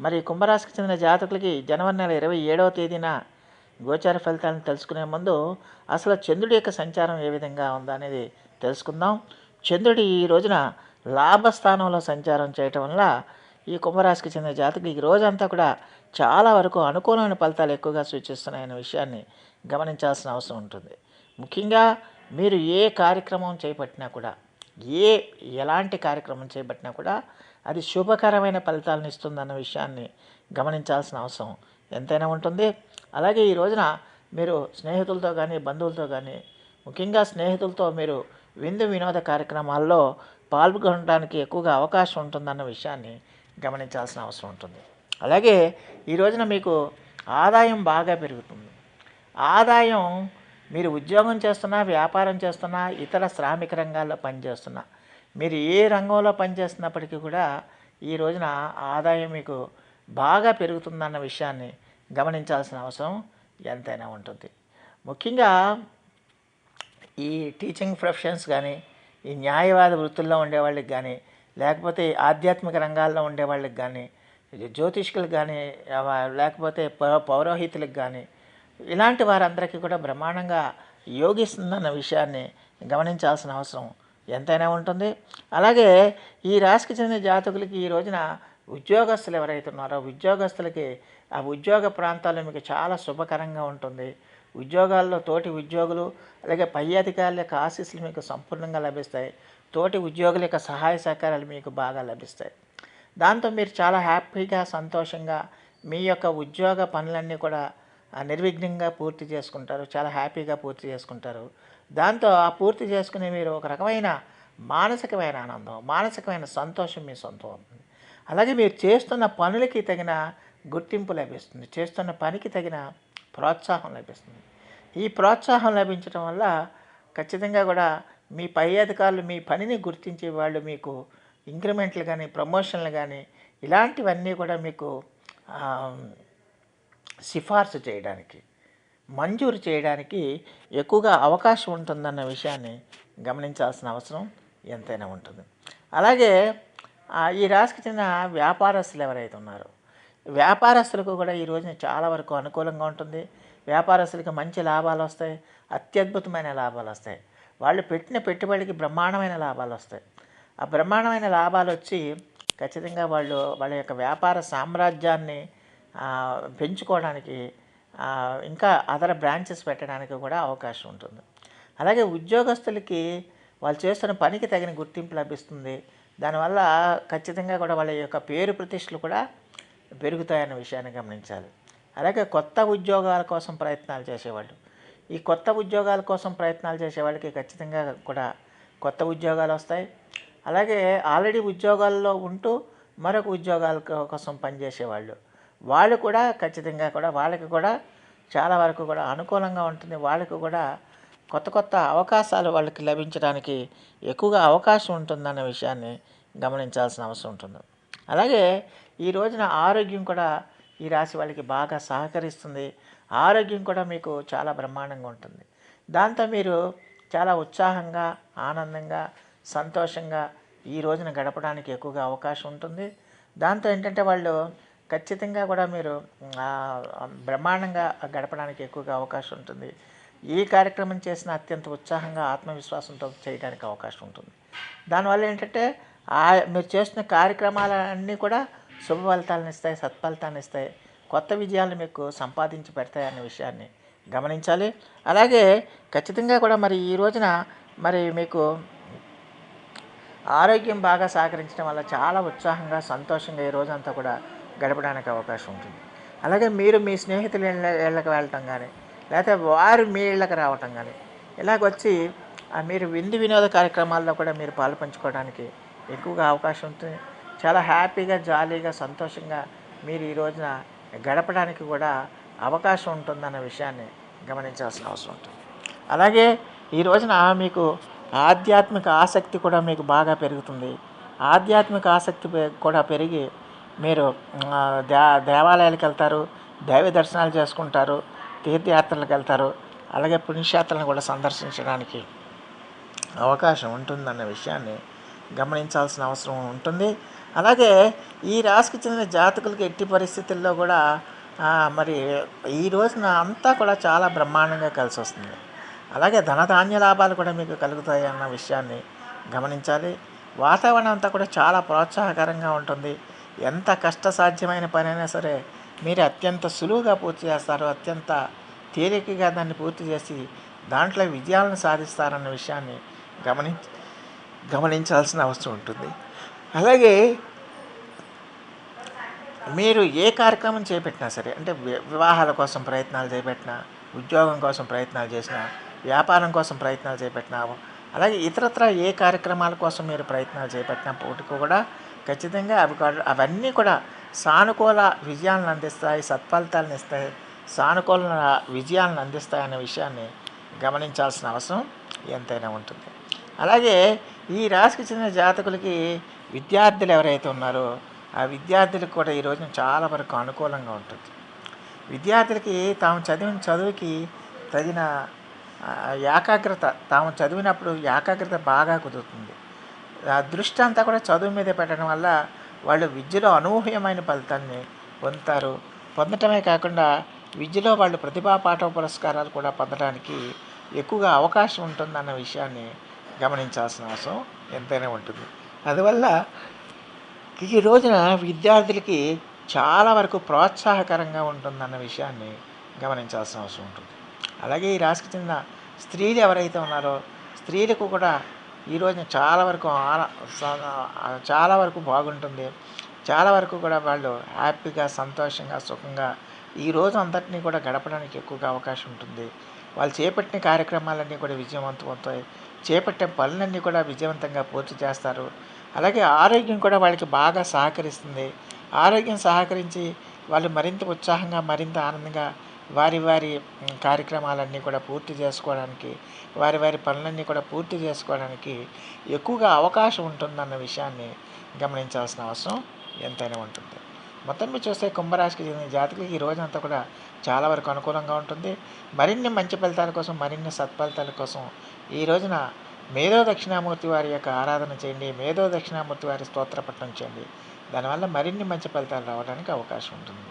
మరి కుంభరాశికి చెందిన జాతకులకి జనవరి నెల ఇరవై ఏడవ తేదీన గోచార ఫలితాలను తెలుసుకునే ముందు అసలు చంద్రుడి యొక్క సంచారం ఏ విధంగా ఉందా అనేది తెలుసుకుందాం. చంద్రుడి ఈ రోజున లాభస్థానంలో సంచారం చేయటం వల్ల ఈ కుంభరాశికి చెందిన జాతకులు ఈ రోజంతా కూడా చాలా వరకు అనుకూలమైన ఫలితాలు ఎక్కువగా సూచిస్తున్నాయనే విషయాన్ని గమనించాల్సిన అవసరం ఉంటుంది. ముఖ్యంగా మీరు ఏ కార్యక్రమం చేపట్టినా కూడా ఏ ఎలాంటి కార్యక్రమం చేపట్టినా కూడా అది శుభకరమైన ఫలితాలను ఇస్తుందన్న విషయాన్ని గమనించాల్సిన అవసరం ఎంతైనా ఉంటుంది. అలాగే ఈ రోజున మీరు స్నేహితులతో కానీ బంధువులతో కానీ ముఖ్యంగా స్నేహితులతో మీరు విందు వినోద కార్యక్రమాల్లో పాల్గొనడానికి ఎక్కువగా అవకాశం ఉంటుందన్న విషయాన్ని గమనించాల్సిన అవసరం ఉంటుంది. అలాగే ఈ రోజున మీకు ఆదాయం బాగా పెరుగుతుంది. ఆదాయం మీరు ఉద్యోగం చేస్తున్నా వ్యాపారం చేస్తున్నా ఇతర శ్రామిక రంగాల్లో పనిచేస్తున్నా మీరు ఏ రంగంలో పనిచేస్తున్నప్పటికీ కూడా ఈ రోజున ఆదాయం మీకు బాగా పెరుగుతుందన్న విషయాన్ని గమనించాల్సిన అవసరం ఎంతైనా ఉంటుంది. ముఖ్యంగా ఈ టీచింగ్ ప్రొఫెషన్స్ కానీ ఈ న్యాయవాద వృత్తుల్లో ఉండేవాళ్ళకి కానీ లేకపోతే ఆధ్యాత్మిక రంగాల్లో ఉండేవాళ్ళకి కానీ జ్యోతిష్కులకు కానీ లేకపోతే పౌ- పౌరోహితులకు కానీ ఇలాంటి వారందరికీ కూడా బ్రహ్మాండంగా యోగిస్తుందన్న విషయాన్ని గమనించాల్సిన అవసరం ఎంతైనా ఉంటుంది. అలాగే ఈ రాశికి చెందిన జాతకులకి ఈ రోజున ఉద్యోగస్తులు ఎవరైతే ఉన్నారో ఉద్యోగస్తులకి ఆ ఉద్యోగ ప్రాంతాల్లో మీకు చాలా శుభకరంగా ఉంటుంది. ఉద్యోగాల్లో తోటి ఉద్యోగులు అలాగే పై అధికారుల యొక్క ఆశీస్సులు మీకు సంపూర్ణంగా లభిస్తాయి. తోటి ఉద్యోగుల యొక్క సహాయ సహకారాలు మీకు బాగా లభిస్తాయి. దాంతో మీరు చాలా హ్యాపీగా సంతోషంగా మీ యొక్క ఉద్యోగ పనులన్నీ కూడా నిర్విఘ్నంగా పూర్తి చేసుకుంటారు. చాలా హ్యాపీగా పూర్తి చేసుకుంటారు. దాంతో ఆ పూర్తి చేసుకునే మీరు ఒక రకమైన మానసికమైన ఆనందం మానసికమైన సంతోషం మీ సొంతం అవుతుంది. అలాగే మీరు చేస్తున్న పనులకి తగిన గుర్తింపు లభిస్తుంది. చేస్తున్న పనికి తగిన ప్రోత్సాహం లభిస్తుంది. ఈ ప్రోత్సాహం లభించడం వల్ల ఖచ్చితంగా కూడా మీ పై అధికారులు మీ పనిని గుర్తించే వాళ్ళు మీకు ఇంక్రిమెంట్లు కానీ ప్రమోషన్లు కానీ ఇలాంటివన్నీ కూడా మీకు సిఫార్సు చేయడానికి మంజూరు చేయడానికి ఎక్కువగా అవకాశం ఉంటుందన్న విషయాన్ని గమనించాల్సిన అవసరం ఎంతైనా ఉంటుంది. అలాగే ఈ రాశికి చెందిన వ్యాపారస్తులు ఎవరైతే ఉన్నారో వ్యాపారస్తులకు కూడా ఈ రోజున చాలా వరకు అనుకూలంగా ఉంటుంది. వ్యాపారస్తులకి మంచి లాభాలు వస్తాయి అత్యద్భుతమైన లాభాలు వస్తాయి. వాళ్ళు పెట్టిన పెట్టుబడికి బ్రహ్మాండమైన లాభాలు వస్తాయి. ఆ బ్రహ్మాండమైన లాభాలు వచ్చి ఖచ్చితంగా వాళ్ళు వాళ్ళ యొక్క వ్యాపార సామ్రాజ్యాన్ని పెంచుకోవడానికి ఇంకా అదర్ బ్రాంచెస్ పెట్టడానికి కూడా అవకాశం ఉంటుంది. అలాగే ఉద్యోగస్తులకి వాళ్ళు చేస్తున్న పనికి తగిన గుర్తింపు లభిస్తుంది. దానివల్ల ఖచ్చితంగా కూడా వాళ్ళ యొక్క పేరు ప్రతిష్టలు కూడా పెరుగుతాయన్న విషయాన్ని గమనించాలి. అలాగే కొత్త ఉద్యోగాల కోసం ప్రయత్నాలు చేసేవాళ్ళు. ఈ కొత్త ఉద్యోగాల కోసం ప్రయత్నాలు చేసే వాళ్ళకి ఖచ్చితంగా కూడా కొత్త ఉద్యోగాలు వస్తాయి. అలాగే ఆల్రెడీ ఉద్యోగాల్లో ఉంటూ మరొక ఉద్యోగాల కోసం పనిచేసేవాళ్ళు. వాళ్ళు కూడా ఖచ్చితంగా కూడా వాళ్ళకి కూడా చాలా వరకు కూడా అనుకూలంగా ఉంటుంది. వాళ్ళకు కూడా కొత్త కొత్త అవకాశాలు వాళ్ళకి లభించడానికి ఎక్కువగా అవకాశం ఉంటుందన్న విషయాన్ని గమనించాల్సిన అవసరం ఉంటుంది. అలాగే ఈ రోజున ఆరోగ్యం కూడా ఈ రాశి వాళ్ళకి బాగా సహకరిస్తుంది. ఆరోగ్యం కూడా మీకు చాలా బ్రహ్మాండంగా ఉంటుంది. దాంతో మీరు చాలా ఉత్సాహంగా ఆనందంగా సంతోషంగా ఈ రోజున గడపడానికి ఎక్కువగా అవకాశం ఉంటుంది. దాంతో ఏంటంటే వాళ్ళు ఖచ్చితంగా కూడా మీరు బ్రహ్మాండంగా గడపడానికి ఎక్కువగా అవకాశం ఉంటుంది. ఈ కార్యక్రమం చేసిన అత్యంత ఉత్సాహంగా ఆత్మవిశ్వాసంతో చేయడానికి అవకాశం ఉంటుంది. దానివల్ల ఏంటంటే ఆ మీరు చేస్తున్న కార్యక్రమాలన్నీ కూడా శుభ ఫలితాలను ఇస్తాయి సత్ఫలితాలను ఇస్తాయి. కొత్త విజయాలు మీకు సంపాదించి పెడతాయి అనే విషయాన్ని గమనించాలి. అలాగే ఖచ్చితంగా కూడా మరి ఈ రోజున మరి మీకు ఆరోగ్యం బాగా సహకరించడం వల్ల చాలా ఉత్సాహంగా సంతోషంగా ఈ రోజంతా కూడా గడపడానికి అవకాశం ఉంటుంది. అలాగే మీరు మీ స్నేహితులు ఇళ్ళకి వెళ్ళటం కానీ లేకపోతే వారు మీ ఇళ్ళకి రావటం కానీ ఇలాగొచ్చి మీరు విందు వినోద కార్యక్రమాల్లో కూడా మీరు పాలు పంచుకోవడానికి ఎక్కువగా అవకాశం ఉంటుంది. చాలా హ్యాపీగా జాలీగా సంతోషంగా మీరు ఈ రోజున గడపడానికి కూడా అవకాశం ఉంటుందన్న విషయాన్ని గమనించాల్సిన అవసరం ఉంటుంది. అలాగే ఈ రోజున మీకు ఆధ్యాత్మిక ఆసక్తి కూడా మీకు బాగా పెరుగుతుంది. ఆధ్యాత్మిక ఆసక్తి కూడా పెరిగి మీరు దే దేవాలయాలకు వెళ్తారు దైవ దర్శనాలు చేసుకుంటారు తీర్థయాత్రలకు వెళ్తారు అలాగే పుణ్యక్షేత్రాలను కూడా సందర్శించడానికి అవకాశం ఉంటుందన్న విషయాన్ని గమనించాల్సిన అవసరం ఉంటుంది. అలాగే ఈ రాశికి చెందిన జాతకులకి ఎట్టి పరిస్థితుల్లో కూడా మరి ఈ రోజున అంతా కూడా చాలా బ్రహ్మాండంగా కలిసి వస్తుంది. అలాగే ధనధాన్య లాభాలు కూడా మీకు కలుగుతాయి అన్న విషయాన్ని గమనించాలి. వాతావరణం అంతా కూడా చాలా ప్రోత్సాహకరంగా ఉంటుంది. ఎంత కష్టసాధ్యమైన పనైనా సరే మీరు అత్యంత సులువుగా పూర్తి చేస్తారు అత్యంత తేలికగా దాన్ని పూర్తి చేసి దాంట్లో విజయాలను సాధిస్తారన్న విషయాన్ని గమని గమనించాల్సిన అవసరం ఉంటుంది. అలాగే మీరు ఏ కార్యక్రమం చేపట్టినా సరే అంటే వి- వివాహాల కోసం ప్రయత్నాలు చేపట్టినా ఉద్యోగం కోసం ప్రయత్నాలు చేసినా వ్యాపారం కోసం ప్రయత్నాలు చేపట్టినా అలాగే ఇతరత్ర ఏ కార్యక్రమాల కోసం మీరు ప్రయత్నాలు చేపట్టినప్పటికీ కూడా ఖచ్చితంగా అవి అవన్నీ కూడా సానుకూల విజయాలను అందిస్తాయి సత్ఫలితాలను ఇస్తాయి సానుకూల విజయాలను అందిస్తాయి అనే విషయాన్ని గమనించాల్సిన అవసరం ఎంతైనా ఉంటుంది. అలాగే ఈ రాశికి చెందిన జాతకులకి విద్యార్థులు ఎవరైతే ఉన్నారో ఆ విద్యార్థులకు కూడా ఈ రోజున చాలా వరకు అనుకూలంగా ఉంటుంది. విద్యార్థులకి తాము చదివిన చదువుకి తగిన ఏకాగ్రత తాము చదివినప్పుడు ఏకాగ్రత బాగా కుదురుతుంది. ఆ దృష్టి అంతా కూడా చదువు మీద పెట్టడం వల్ల వాళ్ళు విద్యలో అనూహ్యమైన ఫలితాన్ని పొందుతారు. పొందటమే కాకుండా విద్యలో వాళ్ళు ప్రతిభా పాఠ పురస్కారాలు కూడా పొందడానికి ఎక్కువగా అవకాశం ఉంటుందన్న విషయాన్ని గమనించాల్సిన అవసరం ఎంతైనా ఉంటుంది. అందువల్ల ఈ రోజున విద్యార్థులకి చాలా వరకు ప్రోత్సాహకరంగా ఉంటుందన్న విషయాన్ని గమనించాల్సిన అవసరం ఉంటుంది. అలాగే ఈ రాశికి చెందిన స్త్రీలు ఎవరైతే ఉన్నారో స్త్రీలకు కూడా ఈ రోజున చాలా వరకు చాలా వరకు బాగుంటుంది. చాలా వరకు కూడా వాళ్ళు హ్యాపీగా సంతోషంగా సుఖంగా ఈ రోజు అంతటినీ కూడా గడపడానికి ఎక్కువగా అవకాశం ఉంటుంది. వాళ్ళు చేపట్టిన కార్యక్రమాలన్నీ కూడా విజయవంతం అవుతాయి చేపట్టే పనులన్నీ కూడా విజయవంతంగా పూర్తి చేస్తారు. అలాగే ఆరోగ్యం కూడా వాళ్ళకి బాగా సహకరిస్తుంది. ఆరోగ్యం సహకరించి వాళ్ళు మరింత ఉత్సాహంగా మరింత ఆనందంగా వారి వారి కార్యక్రమాలన్నీ కూడా పూర్తి చేసుకోవడానికి వారి వారి పనులన్నీ కూడా పూర్తి చేసుకోవడానికి ఎక్కువగా అవకాశం ఉంటుందన్న విషయాన్ని గమనించాల్సిన అవసరం ఎంతైనా ఉంటుంది. మొత్తం మీరు చూస్తే కుంభరాశికి చెందిన జాతకులకి ఈ రోజంతా కూడా చాలా వరకు అనుకూలంగా ఉంటుంది. మరిన్ని మంచి ఫలితాల కోసం మరిన్ని సత్ఫలితాల కోసం ఈ రోజున మేధో దక్షిణామూర్తి వారి యొక్క ఆరాధన చేయండి. మేధో దక్షిణామూర్తి వారి స్తోత్రపట్టణం చేయండి. దానివల్ల మరిన్ని మంచి ఫలితాలు రావడానికి అవకాశం ఉంటుంది.